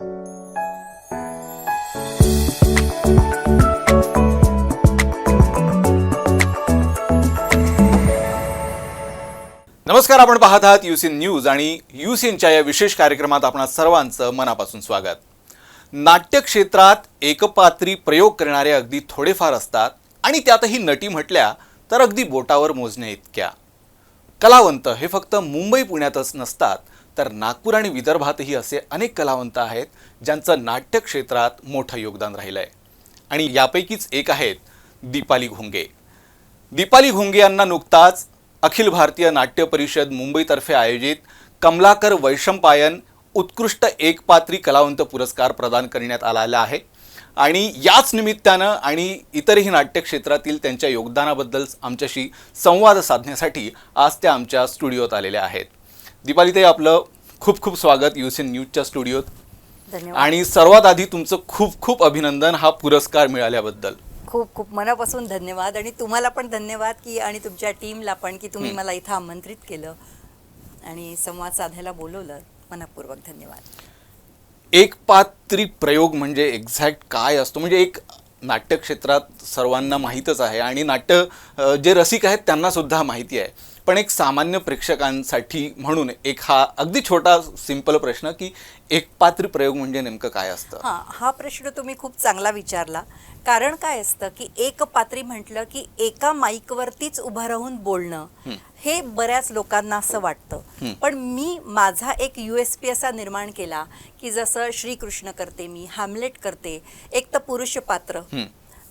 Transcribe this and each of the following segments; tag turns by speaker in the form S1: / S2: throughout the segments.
S1: नमस्कार आपण पाहत आहात युसीन न्यूज आणि युसीनच्या या विशेष कार्यक्रमात आपणा सर्वांचं मनापासून स्वागत. नाट्य क्षेत्रात एकपात्री प्रयोग करणारे अगदी थोडेफार असतात आणि त्यातही नटी म्हटल्या तर अगदी बोटावर मोजण्या इतक्या. कलावंत हे फक्त मुंबई पुण्यातच नसतात तर नागपूर आणि विदर्भातही असे अनेक कलावंत आहेत ज्यांचं नाट्य क्षेत्रात मोठं योगदान राहिलं आहे आणि यापैकीच एक आहेत दीपाली घोंगे. दीपाली घोंगे यांना नुकताच अखिल भारतीय नाट्य परिषद मुंबईतर्फे आयोजित कमलाकर वैशंपायन उत्कृष्ट एकपात्री कलावंत पुरस्कार प्रदान करण्यात आलेला आहे. आणि याच निमित्तानं आणि इतरही नाट्यक्षेत्रातील त्यांच्या योगदानाबद्दल आमच्याशी संवाद साधण्यासाठी आज त्या आमच्या स्टुडिओत आलेल्या आहेत. दीपालीताई आपलं खूप खूप स्वागत युसीन न्यूजच्या स्टुडिओत.
S2: धन्यवाद.
S1: आणि सर्वात आधी तुमचं खूप खूप अभिनंदन हा पुरस्कार मिळाल्याबद्दल.
S2: खूप खूप मनापासून धन्यवाद आणि तुम्हाला पण धन्यवाद की आणि तुमच्या टीमला पण की तुम्ही मला इथं आमंत्रित केलं आणि संवाद साधायला बोलवलं. मनापूर्वक धन्यवाद.
S1: एक पात्री प्रयोग म्हणजे एक्झॅक्ट काय असतो? म्हणजे एक नाट्य क्षेत्रात सर्वांना माहीतच आहे आणि नाट्य जे रसिक आहेत त्यांना सुद्धा माहिती आहे. पण एक सामान्य प्रेक्षकांसाठी म्हणून एक हा अगदी छोटा सिंपल प्रश्न की एक पात्री प्रयोग म्हणजे नेमकं काय असतं?
S2: हां हा प्रश्न तुम्ही खूप चांगला विचारला. कारण काय असतं की एक पात्री म्हटलं की एका माईकवरतीच उभं राहून बोलणं हे. बऱ्याच लोकांना असं वाटतं. पण मी माझा एक यू एस पी असा निर्माण केला की जसं श्रीकृष्ण करते मी हॅमलेट करते एक तर पुरुष पात्र.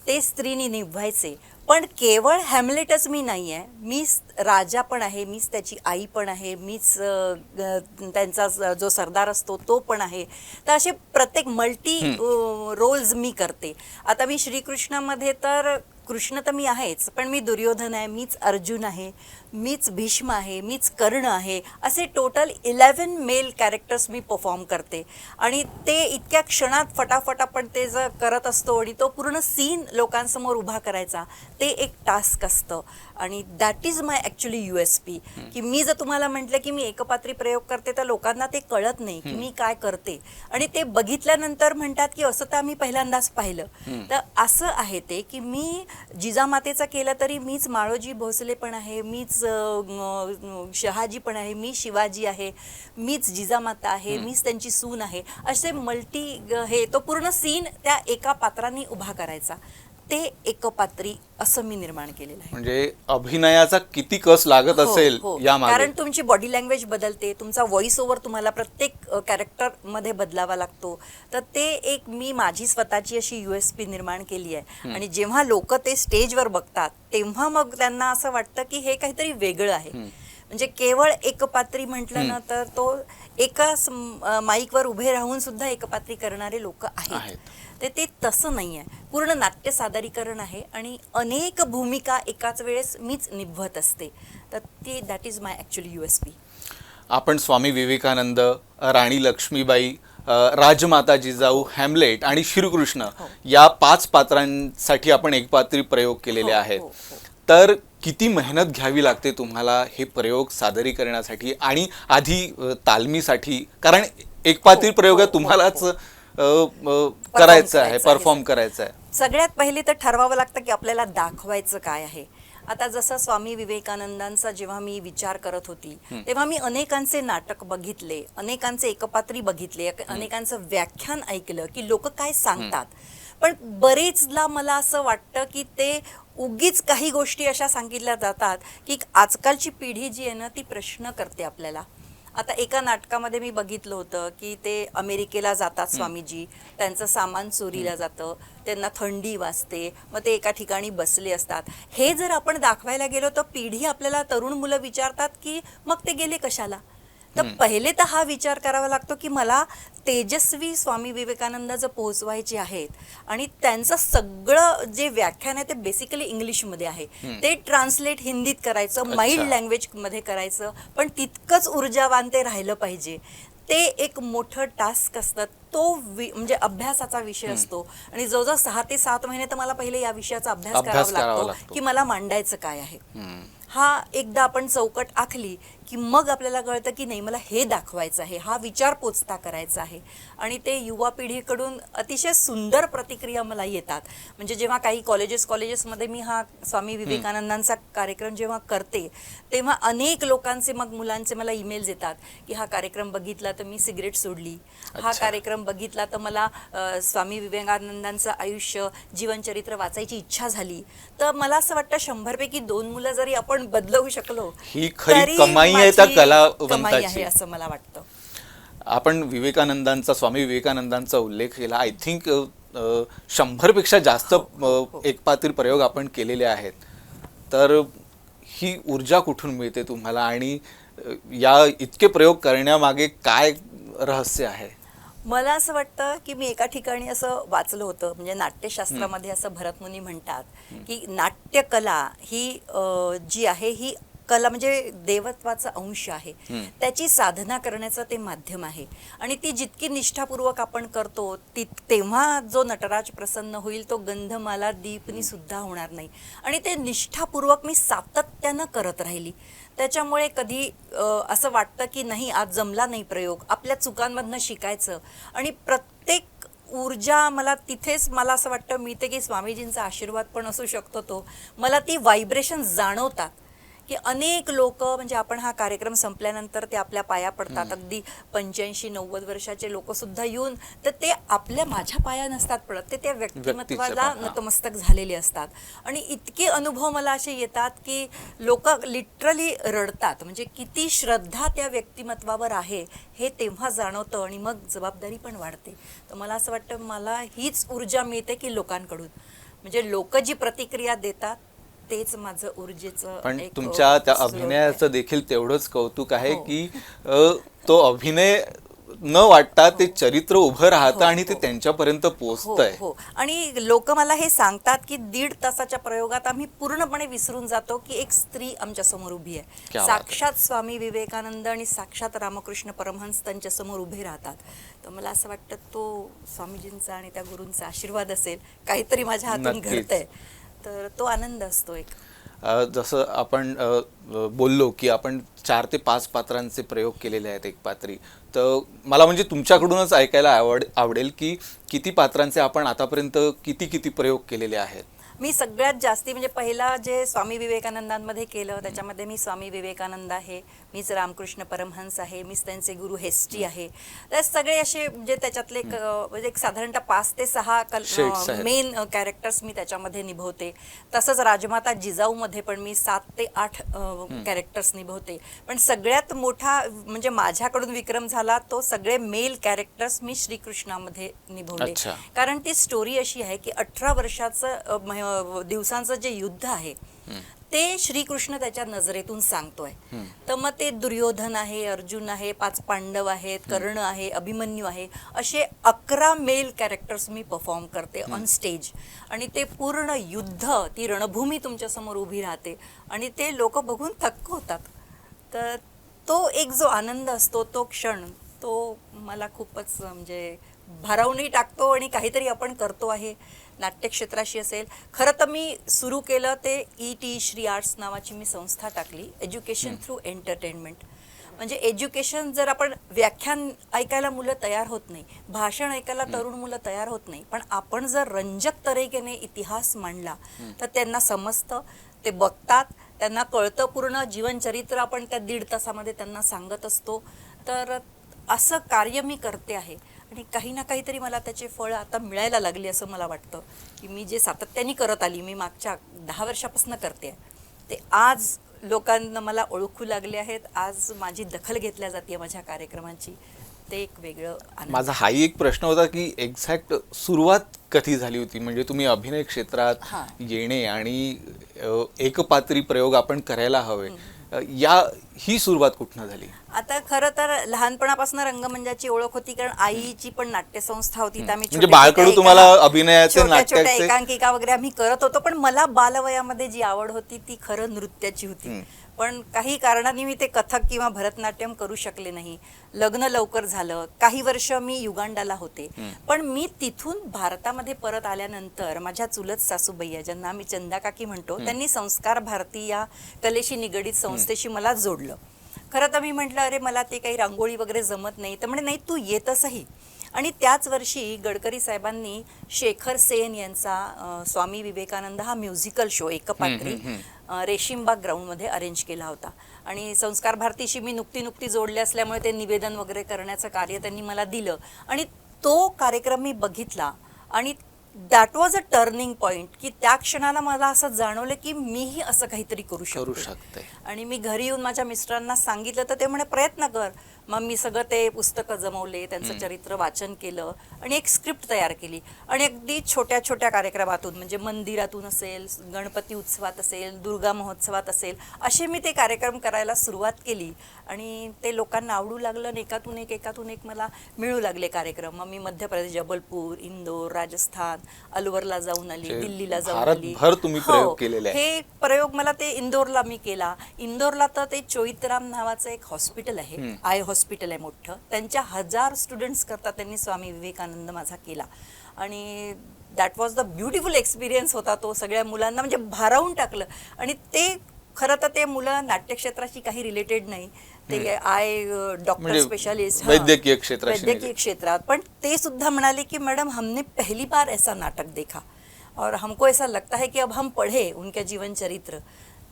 S2: ते स्त्रीनी निभवायचे पण केवळ हॅमलेटच मी नाही आहे मीच राजा पण आहे मीच त्याची आई पण आहे मीच त्यांचा ज- जो सरदार असतो तो पण आहे. तर असे प्रत्येक मल्टी रोल्स मी करते. आता मी श्रीकृष्णामध्ये तर कृष्ण तर मी आहेच पण मी दुर्योधन आहे मीच अर्जुन आहे. मीच भीष्म आहे मीच कर्ण आहे असे टोटल इलेवन मेल कॅरेक्टर्स मी परफॉर्म करते. आणि ते इतक्या क्षणात फटाफट आपण ते जर करत असतो आणि तो पूर्ण सीन लोकांसमोर उभा करायचा ते एक टास्क असतं. आणि that is my actually U S P की मी जर तुम्हाला म्हटलं की मी एकपात्री प्रयोग करते तर लोकांना ते कळत नाही की मी काय करते. आणि ते बघितल्यानंतर म्हणतात की असं तर आम्ही पहिल्यांदाच पाहिलं. तर असं आहे ते की मी जिजामातेचा केलं तरी मीच माळोजी भोसले पण आहे मीच शहाजी पण आहे मी शिवाजी आहे मीच जिजामाता आहे मीच त्यांची सून आहे. असे मल्टी हे तो पूर्ण सीन त्या एका पात्रांनी उभा करायचा. ते एकपात्री असं मी निर्माण केलेलं आहे.
S1: म्हणजे अभिनयाचा किती कस लागत
S2: हो,
S1: असेल
S2: हो.
S1: या
S2: कारण तुमची बॉडी लँग्वेज बदलते तुमचा व्हॉइस ओव्हर तुम्हाला प्रत्येक कॅरेक्टरमध्ये बदलावा लागतो. तर ते एक मी माझी स्वतःची अशी यू एस पी निर्माण केली आहे. आणि जेव्हा लोक ते स्टेजवर बघतात तेव्हा मग त्यांना असं वाटतं की हे काहीतरी वेगळं आहे. म्हणजे केवळ एकपात्री म्हटलं ना तर तो एका माईकवर उभे राहून सुद्धा एकपात्री करणारे लोक
S1: आहेत.
S2: तर ते तसं नाही आहे पूर्ण नाट्य सादरीकरण आहे आणि अनेक भूमिका एकाच वेळेस मीच निभवत असते तर ते that is my actually U S P
S1: आपण स्वामी विवेकानंद राणी लक्ष्मीबाई राजमाता जिजाऊ हॅमलेट आणि श्रीकृष्ण
S2: हो.
S1: या पाच पात्रांसाठी आपण एकपात्री प्रयोग केलेले
S2: हो,
S1: आहेत
S2: हो, हो.
S1: तर किती मेहनत घ्यावी लागते तुम्हाला हे प्रयोग सादरीकरणासाठी आणि आधी तालमीसाठी कारण एकपात्री
S2: हो,
S1: प्रयोगात
S2: हो,
S1: तुम्हालाच
S2: हो.
S1: अ, अ, करायचं आहे. परफॉर्म करायचं आहे.
S2: सगळ्यात पहिले तर ठरवावं लागतं की आपल्याला दाखवायचं काय आहे. आता जसं स्वामी विवेकानंदांचा जेव्हा मी विचार करत होती तेव्हा मी अनेकांचे नाटक बघितले अनेकांचे एकपात्री बघितले अनेकांचं व्याख्यान ऐकलं की लोक काय सांगतात. पण बरेचदा मला असं वाटतं की ते उगीच काही गोष्टी अशा सांगितल्या जातात की आजकालची पिढी जी आहे ना ती प्रश्न करते आपल्याला. आता एका नाटकामध्ये मी बघितलं होतं की ते अमेरिकेला जातात स्वामीजी. त्यांचं सामान चोरीला जातं. त्यांना थंडी वाजते. मग ते एका ठिकाणी बसले असतात. हे जर आपण दाखवायला गेलो तर पिढी आपल्याला तरुण मुलं विचारतात की मग ते गेले कशाला? तर पहिले तर हा विचार करावा लागतो की मला तेजस्वी स्वामी विवेकानंद जर पोहोचवायचे आहेत आणि त्यांचं सगळं जे व्याख्यान आहे ते बेसिकली इंग्लिशमध्ये आहे. ते ट्रान्सलेट हिंदीत करायचं माइल्ड लँग्वेजमध्ये करायचं पण तितकंच ऊर्जावान ते राहिलं पाहिजे. ते एक मोठं टास्क असतं. तो म्हणजे अभ्यासाचा विषय असतो. आणि जवळजवळ सहा ते सात महिने तर मला पहिले या विषयाचा अभ्यास करावा लागतो. की मला मांडायचं काय आहे. हा एकदा आपण चौकट आखली की मग आपल्याला कळतं की नाही मला हे दाखवायचं आहे हा विचार पोचता करायचा आहे. आणि ते युवा पिढीकडून अतिशय सुंदर प्रतिक्रिया मला येतात. म्हणजे जेव्हा काही कॉलेजेस कॉलेजेसमध्ये मी हा स्वामी विवेकानंदांचा कार्यक्रम जेव्हा करते तेव्हा अनेक लोकांचे मग मुलांचे मला ईमेल्स येतात की हा कार्यक्रम बघितला तर मी सिगरेट सोडली. हा. कार्यक्रम बघितला तर मला स्वामी विवेकानंदांचं आयुष्य जीवनचरित्र वाचायची इच्छा झाली. तर मला असं वाटतं शंभरपैकी दोन मुलं जरी आपण बदलवू शकलो
S1: ही खरी कमाई आहे त्या कलावंताची.
S2: असं मला वाटतं.
S1: आपण विवेकानंदांचा स्वामी विवेकानंदांचा उल्लेख केला. आय थिंक शंभरपेक्षा जास्त
S2: हो,
S1: अ, एकपात्री प्रयोग आपण केलेले आहेत. तर ही ऊर्जा कुठून मिळते तुम्हाला? आणि या इतके प्रयोग करण्यामागे काय रहस्य आहे?
S2: मला असं वाटतं की मी एका ठिकाणी असं वाचलं होतं म्हणजे नाट्यशास्त्रामध्ये असं भरतमुनी म्हणतात की नाट्यकला ही जी आहे ही कला म्हणजे देवत्वाचा अंश आहे. त्याची साधना करण्याचं ते माध्यम आहे. आणि ती जितकी निष्ठापूर्वक आपण करतो ती तेव्हा जो नटराज प्रसन्न होईल तो गंधमाला दीपनी सुद्धा होणार नाही. आणि ते निष्ठापूर्वक मी सातत्यानं करत राहिली. त्याच्यामुळे कधी असं वाटतं की नाही आज जमला नाही प्रयोग. आपल्या चुकांमधनं शिकायचं. आणि प्रत्येक ऊर्जा मला तिथेच मला असं वाटतं मिळते की स्वामीजींचा आशीर्वाद पण असू शकतो तो. मला ती व्हायब्रेशन जाणवतात. की अनेक लोक म्हणजे आपण हा कार्यक्रम संपल्यानंतर ते आपल्या पाया पडतात. अगदी पंच्याऐंशी नव्वद वर्षाचे लोक सुद्धा येऊन तर ते आपल्या माझ्या पाया नसतात पडत. ते त्या व्यक्तिमत्वाला. नतमस्तक झालेले असतात. आणि इतके अनुभव मला असे येतात की लोक लिटरली रडतात. म्हणजे किती श्रद्धा त्या व्यक्तिमत्वावर आहे हे तेव्हा जाणवतं आणि मग जबाबदारी पण वाढते. तर मला असं वाटतं मला हीच ऊर्जा मिळते की लोकांकडून. म्हणजे लोक जी प्रतिक्रिया देतात तेच माझं ऊर्जेचं
S1: पण
S2: एक,
S1: तुमच्या त्या
S2: स्रोत आहे.
S1: अभिनयाचं देखील तेवढंच कौतुक आहे
S2: हो.
S1: की अ, तो अभिनय न वाटता ते चरित्र उभं राहतं
S2: हो,
S1: आणि ते
S2: हो.
S1: त्यांच्यापर्यंत
S2: हो
S1: पोहोचतंय
S2: हो आणि लोक मला हे सांगतात की दीड तासाच्या प्रयोगात आम्ही पूर्णपणे विसरून जातो की एक स्त्री आमच्यासमोर उभी
S1: क्या
S2: आहे
S1: बात
S2: साक्षात स्वामी विवेकानंद आणि साक्षात रामकृष्ण परमहंस त्यांच्यासमोर उभे राहतात तर मला असं वाटतं तो स्वामीजींचा आणि त्या गुरूंचा आशीर्वाद असेल काहीतरी माझ्या हातून
S1: नक्कीच.
S2: घडतंय तर तो आनंद असतो एक.
S1: जसं आपण बोललो की आपण चार ते पाच पात्रांचे प्रयोग केलेले आहेत एक पात्री. तर मला म्हणजे तुमच्याकडूनच ऐकायला आवड आवडेल की किती पात्रांचे आपण आतापर्यंत किती किती प्रयोग केलेले आहेत?
S2: मी सगळ्यात जास्ती म्हणजे पहिला जे स्वामी विवेकानंदांमध्ये केलं त्याच्यामध्ये मी स्वामी विवेकानंद आहे मीच रामकृष्ण परमहंस आहे मीच त्यांचे गुरु हेस्टी आहे. तर सगळे असे म्हणजे त्याच्यातले म्हणजे एक साधारणतः पाच ते सहा
S1: आहेत.
S2: मेन कॅरेक्टर्स मी त्याच्यामध्ये निभवते. तसंच राजमाता जिजाऊमध्ये पण मी सात ते आठ कॅरेक्टर्स निभवते. पण सगळ्यात मोठा म्हणजे माझ्याकडून विक्रम झाला तो सगळे मेल कॅरेक्टर्स मी श्रीकृष्णामध्ये निभवले. कारण ती स्टोरी अशी आहे की अठरा वर्षाचं दिवसांचं जे युद्ध आहे ते श्रीकृष्ण त्याच्या नजरेतून सांगतोय. तर मग ते दुर्योधन आहे अर्जुन आहे पाच पांडव आहेत कर्ण आहे अभिमन्यू आहे असे अकरा मेल कॅरेक्टर्स मी परफॉर्म करते ऑन स्टेज आणि ते पूर्ण युद्ध ती रणभूमी तुमच्यासमोर उभी राहते. आणि ते लोक बघून थक्क होतात. तर तो एक जो आनंद असतो तो क्षण तो मला खूपच म्हणजे भारावूनही टाकतो आणि काहीतरी आपण करतो आहे. नाट्यक्षेत्राशी असेल. खरं तर मी सुरू केलं ते ई टी श्री आर्ट्स नावाची मी संस्था टाकली एज्युकेशन थ्रू एंटरटेनमेंट. म्हणजे एज्युकेशन जर आपण व्याख्यान ऐकायला मुलं तयार होत नाही भाषण ऐकायला तरुण मुलं तयार होत नाही पण आपण जर रंजक तरीकेने इतिहास मांडला तर त्यांना समजतं ते बघतात त्यांना कळतं पूर्ण जीवनचरित्र आपण त्या दीड तासामध्ये त्यांना सांगत असतो. तर असं कार्य मी करते आहे. आणि काही ना काहीतरी मला त्याचे फळ आता मिळायला लागली असं मला वाटतं की मी जे सातत्याने करत आली मी मागच्या दहा वर्षापासून करते ते आज लोकांना मला ओळखू लागले आहेत आज माझी दखल घेतल्या जाते माझ्या कार्यक्रमाची ते एक वेगळं
S1: माझा हाही एक प्रश्न होता की एक्झॅक्ट सुरुवात कधी झाली होती? म्हणजे तुम्ही अभिनय क्षेत्रात. येणे आणि एकपात्री प्रयोग आपण करायला हवे. या ही सुरुवात कुठनं झाली?
S2: आता खरं तर लहानपणापासून रंगमंचाची ओळख होती कारण आईची पण नाट्यसंस्था होती.
S1: म्हणजे बाळकडू तुम्हाला अभिनयाचे,
S2: छोट्या- एकांकिका वगैरे आम्ही करत होतो पण मला बालवयामध्ये जी आवड होती ती खरं नृत्याची होती. पण काही कारणांनी मी ते कथक किंवा भरतनाट्यम करू शकले नाही. लग्न लवकर झालं. काही वर्ष मी युगांडाला होते. पण मी तिथून भारतामध्ये परत आल्यानंतर माझ्या चुलत सासूबाई ज्यांना आम्ही चंदा काकी म्हणतो त्यांनी संस्कार भारती या कलेशी निगडीत संस्थेशी मला जोडलं. खरं तर मी म्हटलं अरे मला ते काही रांगोळी वगैरे जमत नाही. तर म्हणे नाही तू येतसही आणि त्याच वर्षी गडकरी साहेबांनी शेखर सेन यांचा स्वामी विवेकानंद हा म्युझिकल शो एकपात्री रेशीमबाग ग्राउंडमध्ये अरेंज केला होता. आणि संस्कार भारतीशी मी नुकती नुकती जोडले असल्यामुळे ते निवेदन वगैरे करण्याचं कार्य त्यांनी मला दिलं. आणि तो कार्यक्रम मी बघितला. आणि that was a turning point की त्या क्षणाला मला असं जाणवलं की मीही असं काहीतरी करू
S1: करू
S2: शकतो.
S1: शकते.
S2: आणि मी घरी येऊन माझ्या मिस्टरांना सांगितलं तर ते म्हणे प्रयत्न कर. मग मी सगळं ते पुस्तकं जमवले त्यांचं चरित्र वाचन केलं आणि एक स्क्रिप्ट तयार केली. आणि अगदी छोट्या छोट्या कार्यक्रमातून म्हणजे मंदिरातून असेल गणपती उत्सवात असेल दुर्गा महोत्सवात असेल असे मी ते कार्यक्रम करायला सुरुवात केली. आणि ते लोकांना आवडू लागलं आणि एकातून एक एकातून एक मला मिळू लागले कार्यक्रम. मग मी मध्य प्रदेश जबलपूर इंदोर राजस्थान अलवरला जाऊन आली
S1: म्हणजे
S2: दिल्लीला जाऊन आली.
S1: भारतभर तुम्ही प्रयोग
S2: हो. हे प्रयोग मला ते इंदोरला मी केला. इंदोरला तर ते चोईतराम नावाचं एक हॉस्पिटल आहे. आय हॉस्पिटल आहे मोठं. त्यांच्या हजार स्टुडंट्स करता त्यांनी स्वामी विवेकानंद माझा केला. आणि that was the beautiful experience होता तो सगळ्या मुलांना म्हणजे भारावून टाकलं. आणि ते खरं तर ते मुलं नाट्यक्षेत्राशी काही रिलेटेड नाही. ते आय डॉक्टर
S1: म्हणजे
S2: स्पेशालिस्ट
S1: वैद्यकीय क्षेत्राशी
S2: वैद्यकीय. क्षेत्रात. पण ते सुद्धा म्हणाले की मैडम हमने पहली बार ऐसा नाटक देखा. और हमको ऐसा लगता है कि अब हम पढ़े उनके जीवन चरित्र.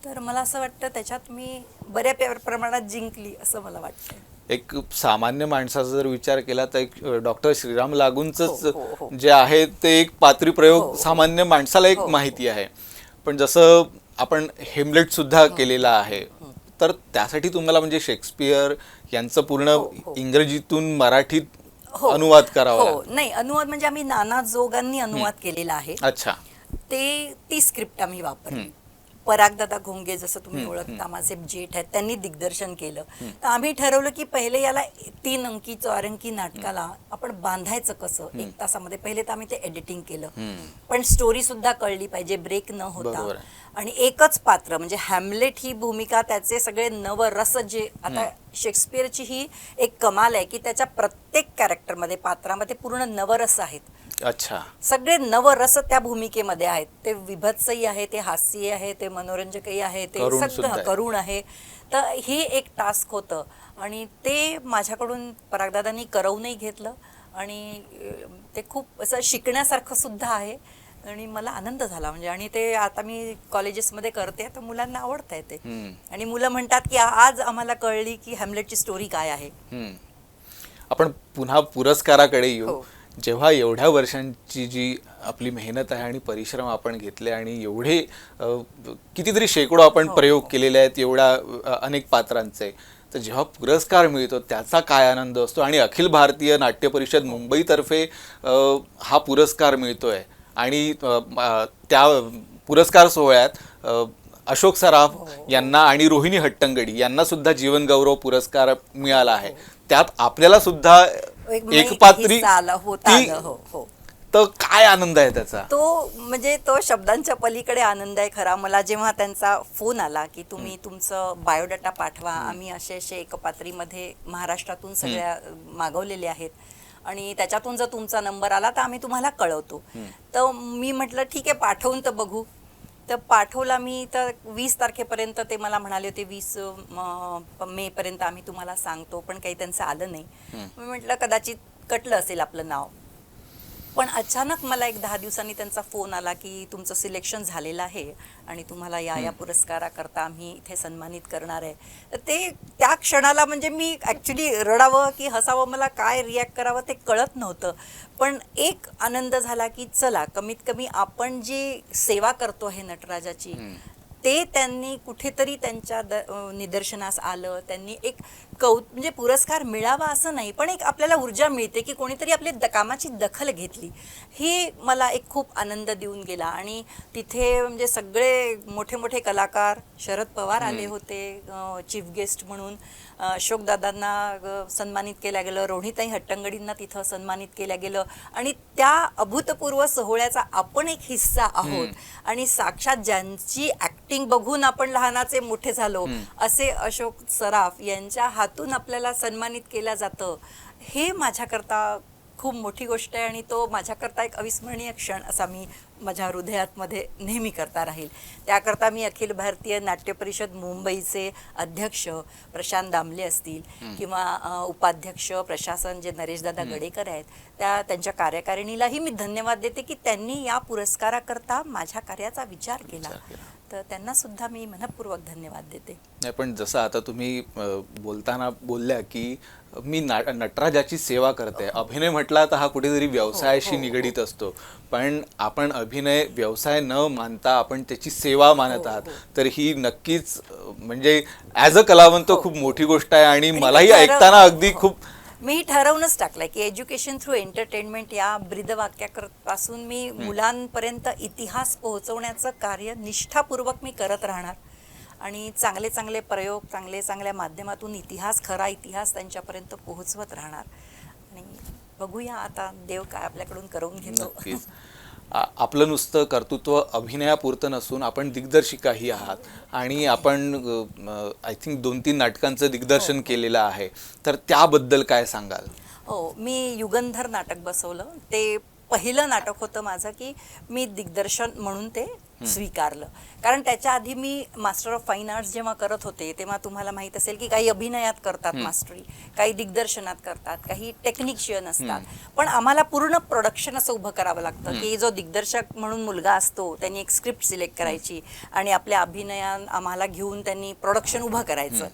S2: तर मला असं वाटतं त्याच्यात मी बऱ्या प्रमाणात जिंकली असं मला वाटतं
S1: एक सामान्य माणसाचा जर विचार केला तर एक डॉक्टर श्रीराम लागूंच
S2: हो, हो, हो.
S1: जे आहे ते एक पात्री
S2: हो,
S1: प्रयोग
S2: हो.
S1: सामान्य माणसाला एक
S2: हो, हो.
S1: माहिती आहे पण जसं आपण हेमलेट सुद्धा केलेला आहे तर त्यासाठी तुम्हाला म्हणजे शेक्सपियर यांचं पूर्ण
S2: हो, हो.
S1: इंग्रजीतून मराठीत
S2: हो.
S1: अनुवाद करावा
S2: हो. नाही अनुवाद म्हणजे आम्ही नाना जोगांनी अनुवाद केलेला आहे
S1: अच्छा
S2: ते ती स्क्रिप्ट आम्ही वापरली परागदादा घोंगे जसं तुम्ही ओळखता माझे जेठ आहेत त्यांनी दिग्दर्शन केलं. तर आम्ही ठरवलं की पहिले याला तीन अंकी चार अंकी नाटकाला आपण बांधायचं कसं? एक तासामध्ये. पहिले तर आम्ही ते एडिटिंग केलं. पण स्टोरी सुद्धा कळली पाहिजे ब्रेक न होता. आणि एकच पात्र म्हणजे हॅमलेट ही भूमिका त्याचे सगळे नवरस जे आता शेक्सपियरची ही एक कमाल आहे की त्याच्या प्रत्येक कॅरेक्टरमध्ये पात्रामध्ये पूर्ण नवरस आहेत.
S1: अच्छा
S2: सगळे नवरस त्या भूमिकेमध्ये आहेत ते विभत्सही आहे ते हास्यही आहे ते मनोरंजकही आहे ते
S1: करुण सुद्धा
S2: सगळं
S1: आहे.
S2: करुण आहे तर हे एक टास्क होतं आणि ते माझ्याकडून परागदादांनी करवूनही घेतलं आणि अं, ते खूप असं शिकण्यासारखं सुद्धा आहे आणि मला आनंद झाला म्हणजे आणि ते आता मी कॉलेजेसमध्ये करते तर मुलांना आवडत ते
S1: हम्म.
S2: आणि मुलं म्हणतात की आज आम्हाला कळली की हॅमलेटची स्टोरी काय आहे
S1: हम्म. आपण पुन्हा पुरस्काराकडे येऊ
S2: हो.
S1: जेव्हा एवढ्या वर्षांची जी आपली मेहनत आहे आणि परिश्रम आपण घेतले आणि एवढे कितीतरी शेकडो आपण
S2: हो,
S1: प्रयोग
S2: हो.
S1: केलेले आहेत एवढ्या अनेक पात्रांचे तर जेव्हा पुरस्कार मिळतो त्याचा काय आनंद असतो आणि अखिल भारतीय नाट्य परिषद मुंबईतर्फे हा पुरस्कार मिळतोय आणि अ, म, त्या पुरस्कार सोहळ्यात अशोक सराफ
S2: हो.
S1: यांना आणि रोहिणी हट्टंगडी यांना सुद्धा जीवनगौरव पुरस्कार मिळाला आहे त्यात आपल्याला सुद्धा
S2: एक
S1: एक
S2: मै-
S1: पात्री
S2: हिस्सा आला, होता
S1: ती-
S2: आलं, हो, हो.
S1: तर काय आनंद आहे त्याचा?
S2: तो म्हणजे तो शब्दांच्या पलीकडे आनंद आहे खरा. मला जेव्हा त्यांचा फोन आला की तुम्ही तुमचं बायोडाटा पाठवा आम्ही असे असे एकपात्रीमध्ये महाराष्ट्रातून सगळ्या मागवलेले आहेत. आणि त्याच्यातून जर तुमचा नंबर आला तर आम्ही तुम्हाला कळवतो. तर मी म्हटलं ठीक आहे पाठवून तर बघू. तर पाठवला मी तर वीस तारखेपर्यंत ते मला म्हणाले होते वीस मे पर्यंत आम्ही तुम्हाला सांगतो. पण काही त्यांचं आलं नाही. मी म्हटलं कदाचित कटलं असेल आपलं नाव. पण अचानक मला एक दहा दिवसांनी त्यांचा फोन आला की तुमचं सिलेक्शन झालेलं आहे आणि तुम्हाला या या पुरस्काराकरता आम्ही इथे सन्मानित करणार आहे. तर ते त्या क्षणाला म्हणजे मी ॲक्च्युली रडावं की हसावं मला काय रिॲक्ट करावं ते कळत नव्हतं. पण एक आनंद झाला की चला कमीत कमी आपण जी सेवा करतो आहे नटराजाची ते त्यांनी कुठेतरी त्यांच्या द- निदर्शनास आलं. त्यांनी एक कौ म्हणजे पुरस्कार मिळावा असं नाही पण एक आपल्याला ऊर्जा मिळते की कोणीतरी आपली द कामाची दखल घेतली. ही मला एक खूप आनंद देऊन गेला आणि तिथे म्हणजे सगळे मोठे मोठे कलाकार शरद पवार आले होते चीफ गेस्ट म्हणून. अशोकदादांना सन्मानित केलं गेलं रोहिताई हट्टंगडींना तिथं सन्मानित केलं गेलं. आणि त्या अभूतपूर्व सोहळ्याचा आपण एक हिस्सा आहोत. आणि साक्षात ज्यांची ऍक्टिंग बघून आपण लहानाचे मोठे झालो असे अशोक सराफ यांच्या हातून आपल्याला सन्मानित केलं जातं हे माझ्याकरता खूप मोठी गोष्ट आहे आणि तो माझ्याकरता एक अविस्मरणीय क्षण असा मी माझ्या हृदयातमध्ये नेहमी करता राहील. त्याकरता मी अखिल भारतीय नाट्य परिषद मुंबईचे अध्यक्ष प्रशांत दामले असतील किंवा उपाध्यक्ष प्रशासन जे नरेशदादा गडेकर आहेत त्या त्यांच्या कार्यकारिणीलाही मी धन्यवाद देते की त्यांनी या पुरस्काराकरता माझ्या कार्याचा विचार केला. तर त्यांना सुद्धा मी मनपूर्वक धन्यवाद देते.
S1: नाही पण जसं आता तुम्ही बोलताना बोलल्या की मी ना नटराजाची सेवा करते. अभिनय म्हटला तर हा कुठेतरी व्यवसायाशी निगडीत असतो. पण आपण अभिनय व्यवसाय न मानता आपण त्याची सेवा मानत आहात. तर ही नक्कीच म्हणजे ॲज अ कलावंत खूप मोठी गोष्ट आहे आणि मलाही ऐकताना अगदी खूप
S2: मी ठरवूनच टाकलंय की एज्युकेशन थ्रू एंटरटेनमेंट या ब्रीदवाक्यापासून मी मुलांपर्यंत इतिहास पोहोचवण्याचं कार्य निष्ठापूर्वक मी करत राहणार. आणि चांगले चांगले प्रयोग चांगले चांगल्या माध्यमातून इतिहास खरा इतिहास त्यांच्यापर्यंत पोहोचवत राहणार. आणि बघूया आता देव काय आपल्याकडून करून घेतो.
S1: आपलं नुसतं कर्तृत्व अभिनयापुरतं नसून आपण दिग्दर्शिकाही आहात. आणि आपण आय थिंक दोन तीन नाटकांचं दिग्दर्शन केलेलं आहे. तर त्याबद्दल काय सांगाल?
S2: हो मी युगंधर नाटक बसवलं. ते पहिलं नाटक होतं माझं की मी दिग्दर्शन म्हणून ते स्वीकारलं. कारण त्याच्या आधी मी मास्टर ऑफ फाईन आर्ट्स जेव्हा करत होते तेव्हा तुम्हाला माहीत असेल की काही अभिनयात करतात मास्टरी काही दिग्दर्शनात करतात काही टेक्निशियन असतात. पण आम्हाला पूर्ण प्रोडक्शन असं उभं करावं लागतं की जो दिग्दर्शक म्हणून मुलगा असतो त्यांनी एक स्क्रिप्ट सिलेक्ट करायची आणि आपल्या अभिनया आम्हाला घेऊन त्यांनी प्रोडक्शन उभं करायचं.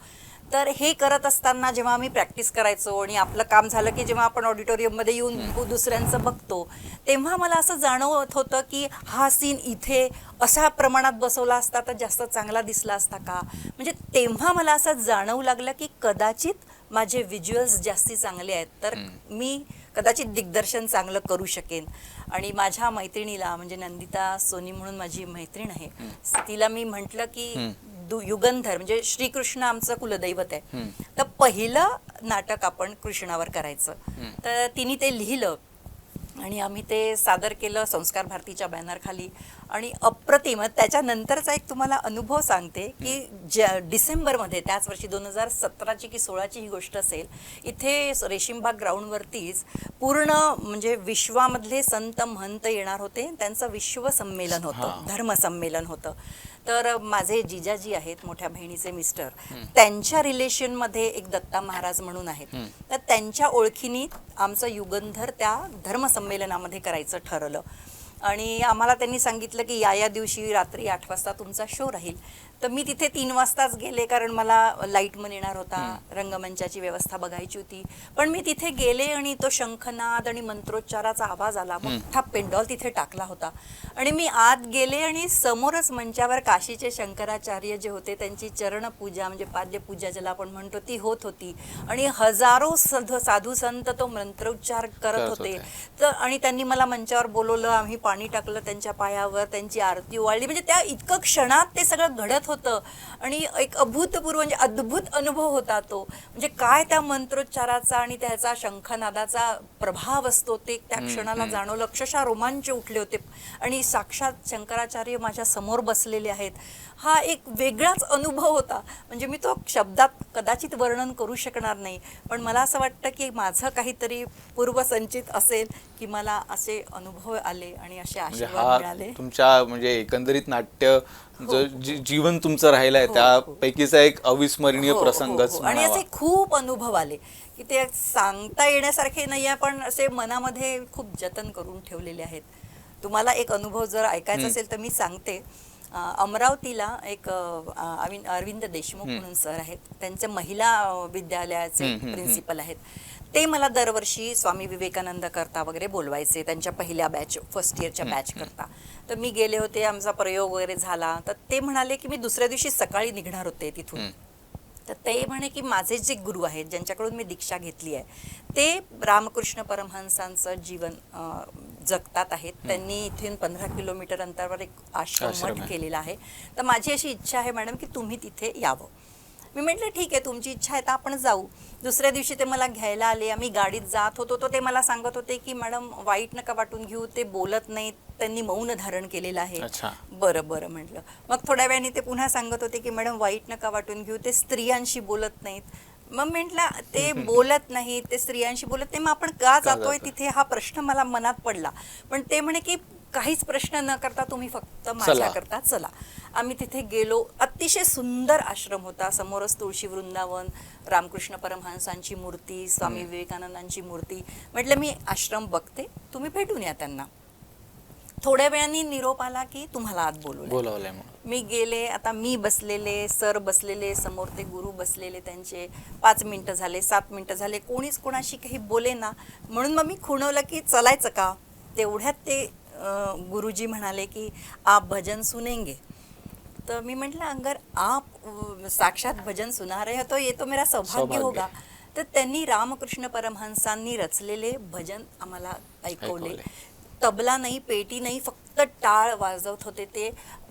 S2: तर हे करत असताना जेव्हा आम्ही प्रॅक्टिस करायचो आणि आपलं काम झालं की जेव्हा आपण ऑडिटोरियममध्ये येऊन दुसऱ्यांचं बघतो तेव्हा मला असं जाणवत होतं की हा सीन इथे अशा प्रमाणात बसवला असता तर जास्त चांगला दिसला असता का? म्हणजे तेव्हा मला असं जाणवू लागलं की कदाचित माझे व्हिज्युअल्स जास्ती चांगले आहेत तर मी कदाचित दिग्दर्शन चांगलं करू शकेन. आणि माझ्या मैत्रिणीला म्हणजे नंदिता सोनी म्हणून माझी मैत्रीण आहे तिला मी म्हटलं की युगंधर म्हणजे श्रीकृष्ण आमचं कुलदैवत आहे. तर पहिलं नाटक आपण कृष्णावर करायचं. तर तिने ते लिहिलं आणि आम्ही ते सादर केलं संस्कार भारतीच्या बॅनर खाली आणि अप्रतिम त्याच्यानंतरचा एक तुम्हाला अनुभव सांगते की ज डिसेंबरमध्ये त्याच वर्षी दोन हजार सतराची की सोळाची ही गोष्ट असेल इथे रेशीमबाग ग्राउंडवरतीच पूर्ण म्हणजे विश्वामधले संत महंत येणार होते. त्यांचं विश्व संमेलन होतं धर्म संमेलन होतं. तर माझे जिजाजी आहेत मोठ्या बहिणीचे मिस्टर त्यांच्या रिलेशनमध्ये एक दत्ता महाराज म्हणून आहेत. तर त्यांच्या ओळखीने आमचं युगंधर त्या धर्मसंमेलनामध्ये करायचं ठरवलं आणि आम्हाला त्यांनी सांगितलं की या या दिवशी रात्री आठ वाजता तुमचा शो राहील. तर मी तिथे तीन वाजताच गेले कारण मला लाईटमन येणार होता. रंगमंचाची व्यवस्था बघायची होती. पण मी तिथे गेले आणि तो शंखनाद आणि मंत्रोच्चाराचा आवाज आला. मोठा पेंडॉल तिथे टाकला होता. आणि मी आत गेले आणि समोरच मंचावर काशीचे शंकराचार्य जे होते त्यांची चरणपूजा म्हणजे पाद्यपूजा ज्याला आपण म्हणतो ती होत होती. आणि हजारो साधू साधू संत तो मंत्रोच्चार करत होते. तर आणि त्यांनी मला मंचावर बोलवलं आम्ही पाणी टाकलं त्यांच्या पायावर त्यांची आरती ओवाळली. म्हणजे त्या इतकं क्षणात ते सगळं घडत होतं. आणि एक अभूतपूर्व म्हणजे अद्भुत अनुभव होता तो. म्हणजे काय त्या मंत्रोच्चाराचा आणि त्याचा शंखनादाचा प्रभाव असतो ते त्या क्षणाला जाणवलं. अक्षरशः रोमांच उठले होते. आणि साक्षात शंकराचार्य माझ्यासमोर बसलेले आहेत. हा एक वेगळाच अनुभव होता. म्हणजे मी तो शब्दात कदाचित वर्णन करू शकणार नाही. पण मला असं वाटतं की माझं काहीतरी पूर्वसंचित असेल की मला असे अनुभव आले आणि असे
S1: म्हणजे
S2: आशीर्वाद
S1: हा
S2: मिळाले.
S1: तुमच्या म्हणजे एकंदरीत नाट्य जो जी- जीवन तुमचं राहिलं आहे
S2: हो,
S1: त्यापैकीचा एक अविस्मरणीय
S2: हो, हो,
S1: प्रसंगच
S2: हो. आणि. असे खूप अनुभव आले की ते सांगता येण्यासारखे नाही आहे पण असे मनामध्ये खूप जतन करून ठेवलेले आहेत. तुम्हाला एक अनुभव जर ऐकायचा असेल तर मी सांगते. अमरावतीला एक अरविंद देशमुख म्हणून सर आहेत. त्यांचे महिला विद्यालयाचे प्रिन्सिपल आहेत. ते मला दरवर्षी स्वामी विवेकानंद करता वगैरे बोलवायचे. त्यांच्या पहिल्या बॅच फर्स्ट इयरच्या बॅच करता. तर मी गेले होते आमचा प्रयोग वगैरे झाला. तर ते म्हणाले की मी दुसऱ्या दिवशी सकाळी निघणार होते तिथून. तर ते म्हणे की माझे जे गुरु आहेत ज्यांच्याकडून मी दीक्षा घेतली आहे ते रामकृष्ण परमहंसांचं जीवन जगतात आहेत. त्यांनी इथून पंधरा किलोमीटर अंतरावर एक आश्रम मठ. केलेला आहे. तर माझी अशी इच्छा आहे मॅडम की तुम्ही तिथे यावं. मी म्हटलं ठीक आहे तुमची इच्छा आहे तर आपण जाऊ. दुसऱ्या दिवशी ते मला घ्यायला आले. आम्ही गाडीत जात होतो. तर ते मला सांगत होते की मॅडम वाईट नका वाटून घेऊ ते बोलत नाहीत. त्यांनी मौन धारण केलेलं आहे. बरं बरं म्हटलं. मग थोड्या वेळाने ते पुन्हा सांगत होते की मॅडम वाईट नका वाटून घेऊ. ते स्त्रियांशी बोलत नाहीत. मग म्हटलं ते बोलत नाहीत ते स्त्रियांशी बोलत नाही. मग आपण का जातोय? तिथे? हा प्रश्न मला मनात पडला. पण ते म्हणे की काहीच प्रश्न न करता तुम्ही फक्त माझ्या करता चला. आम्ही तिथे गेलो. अतिशय सुंदर आश्रम होता. समोरच तुळशी वृंदावन रामकृष्ण परमहंसांची मूर्ती स्वामी विवेकानंदांची मूर्ती. म्हटलं मी आश्रम बघते. तुम्ही भेटून या त्यांना. थोड्या वेळाने निरोप आला की तुम्हाला आत बोलवलं
S1: बोलावलंय म्हणून.
S2: मी गेले आता मी बसलेले सर बसलेले समोर ते गुरु बसलेले त्यांचे पाच मिनटं झाले सात मिनटं झाले कोणीच कोणाशी काही बोले ना म्हणून मग मी खुणवलं की चलायचं का? तेवढ्यात ते गुरुजी म्हणाले की आप भजन सुनेंगे. तर मी म्हटलं अगर आप साक्षात भजन सुना रहे हो तो ये तो मेरा सौभाग्य. होगा. तर त्यांनी रामकृष्ण परमहंसांनी रचलेले भजन आम्हाला ऐकवले. तबला नाही पेटी नाही फक्त टाळ वाजवत होते ते.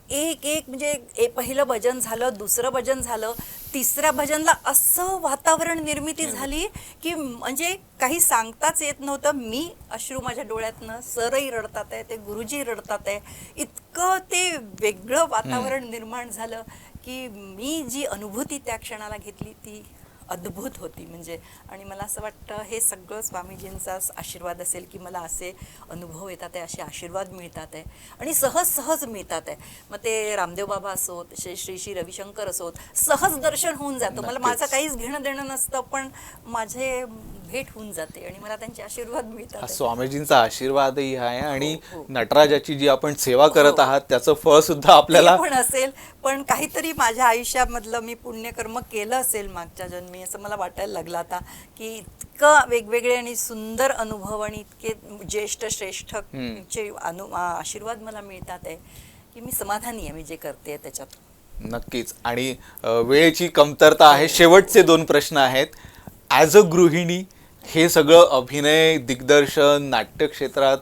S2: एक एक म्हणजे ए पहिलं भजन झालं दुसरं भजन झालं तिसऱ्या भजनला असं वातावरण निर्मिती झाली की म्हणजे काही सांगताच येत नव्हतं. मी अश्रू माझ्या डोळ्यातनं सरही रडतात आहे ते गुरुजी रडतात आहे. इतकं ते वेगळं वातावरण निर्माण झालं की मी जी अनुभूती त्या क्षणाला घेतली ती अद्भुत होती म्हणजे. आणि मला असं वाटतं हे सगळं स्वामीजींचा आशीर्वाद असेल की मला असे अनुभव येतात आहे असे आशीर्वाद मिळतात आहे. आणि सहज सहज मिळतात आहे. मग ते रामदेव बाबा असोत श्री श्री श्री रविशंकर असोत सहज दर्शन होऊन जातं. मला. माझं काहीच घेणं देणं नसतं पण माझे भेट होऊन जाते आणि मला त्यांचे आशीर्वाद मिळतात
S1: हा. स्वामीजींचा आशीर्वादही आहे आणि
S2: हो, हो.
S1: नटराजाची जी आपण सेवा करत
S2: हो.
S1: आहात त्याचं फळ सुद्धा आपल्याला
S2: पण असेल पण काहीतरी माझ्या आयुष्यामधलं मी पुण्यकर्म केलं असेल मागच्या जन्मी असं मला वाटायला लागलं आता की इतकं वेगवेगळे आणि सुंदर अनुभव आणि इतके ज्येष्ठ श्रेष्ठ. चे अनु आशीर्वाद मला मिळतात आहे की मी समाधानी आहे मी जे करते त्याच्यात
S1: नक्कीच आणि वेळेची कमतरता आहे शेवटचे दोन प्रश्न आहेत ॲज अ गृहिणी हे सगळं अभिनय दिग्दर्शन नाट्य क्षेत्रात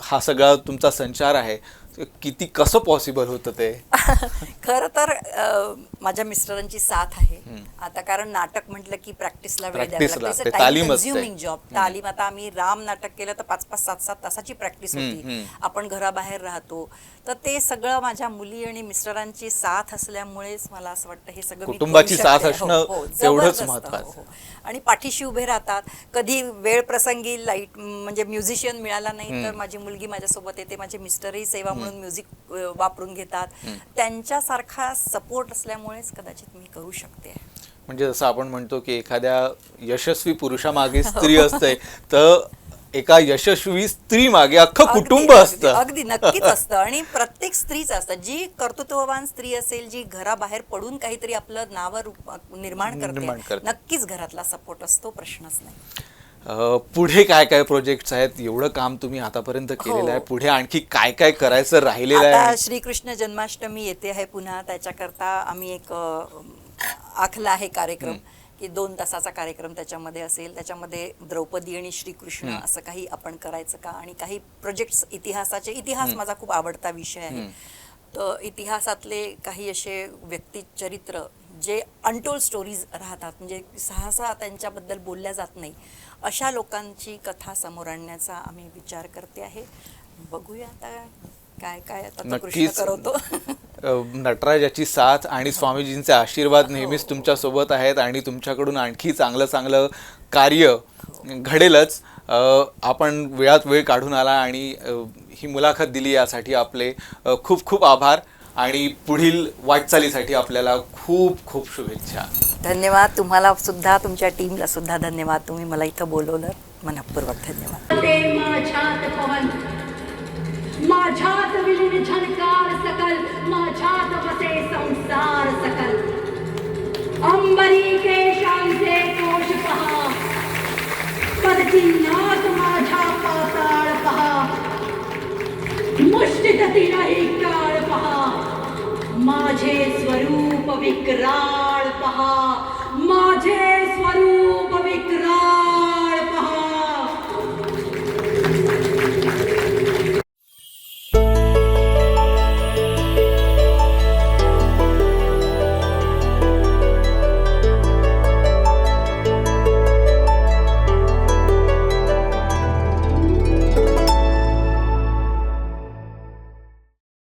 S1: हा सगळा तुमचा संचार आहे. किती कसं पॉसिबल होतं ते
S2: खरं तर माझ्या मिस्टरांची साथ आहे आता कारण नाटक म्हटलं की प्रॅक्टिसला वेळ. कन्झ्युमिंग जॉब तालीम आता आम्ही राम नाटक केलं तर पाच पाच सात सात तासाची प्रॅक्टिस होती. आपण घराबाहेर राहतो तर ते सगळं माझ्या मुली आणि मिस्टरांची साथ असल्यामुळेच मला असं वाटतं हे सगळं
S1: कुटुंबाची. साथ
S2: हो,
S1: असणं
S2: हो,
S1: तेवढंच. महत्त्वाचं.
S2: हो, हो. आणि पाठीशी उभे राहतात कधी वेळ प्रसंगी लाइट म्हणजे म्युझिशियन मिळाला नाही तर माझी मुलगी माझ्यासोबत येते माझे मिस्टरही सेवा म्हणून म्युझिक वापरून घेतात. त्यांच्यासारखा सपोर्ट असल्यामुळेच कदाचित मी करू शकते.
S1: म्हणजे जसं आपण म्हणतो की एखाद्या यशस्वी पुरुषामागे स्त्री असते तर एका यशस्वी स्त्री मागे अख्खं कुटुंब असतं.
S2: अगदी नक्कीच असतं. आणि प्रत्येक स्त्रीच असतं. जी कर्तृत्ववान स्त्री असेल जी घराबाहेर पडून काहीतरी आपलं नाव निर्माण करते. नक्कीच घरातला सपोर्ट असतो प्रश्नच नाही.
S1: पुढे काय काय प्रोजेक्ट आहेत? एवढं काम तुम्ही आतापर्यंत केलेलं आहे.
S2: हो.
S1: पुढे आणखी काय काय करायचं राहिलेलं
S2: आता
S1: आहे?
S2: श्रीकृष्ण जन्माष्टमी येते आहे पुन्हा. त्याच्याकरता आम्ही एक आखला आहे कार्यक्रम की दोन तासाचा कार्यक्रम त्याच्यामध्ये असेल. त्याच्यामध्ये द्रौपदी आणि श्रीकृष्ण असं काही आपण करायचं का? आणि काही प्रोजेक्ट्स इतिहासाचे. इतिहास माझा खूप आवडता विषय आहे. तर इतिहासातले काही असे व्यक्तिचरित्र जे अनटोल्ड स्टोरीज राहतात. म्हणजे सहसा त्यांच्याबद्दल बोलल्या जात नाही. अशा लोकांची कथा समोर आणण्याचा आम्ही विचार करते आहे. बघूया आता काय काय आता
S1: नक्कीच.
S2: करवतो
S1: नटराजाची साथ आणि स्वामीजींचे आशीर्वाद नेहमीच
S2: हो.
S1: तुमच्यासोबत आहेत आणि तुमच्याकडून आणखी चांगलं चांगलं कार्य घडेलच. आपण वेळात वेळ काढून आला आणि ही मुलाखत दिली यासाठी आपले खूप खूप आभार आणि पुढील वाटचालीसाठी आपल्याला खूप खूप शुभेच्छा.
S2: धन्यवाद. तुम्हाला सुद्धा तुमच्या टीमला सुद्धा धन्यवाद. तुम्ही मला इथं बोलवलं. मनपूर्वक धन्यवाद.
S3: माझ्यात विलीन झनकार सकल. माझ्यात बसे संसार सकल. अंबरी केशांचे कोश पहा. पदचिन्हात माझ्या पाताळ पहा. मुष्टीत नाही काळ पहा. माझे स्वरूप विक्राळ
S2: पहा.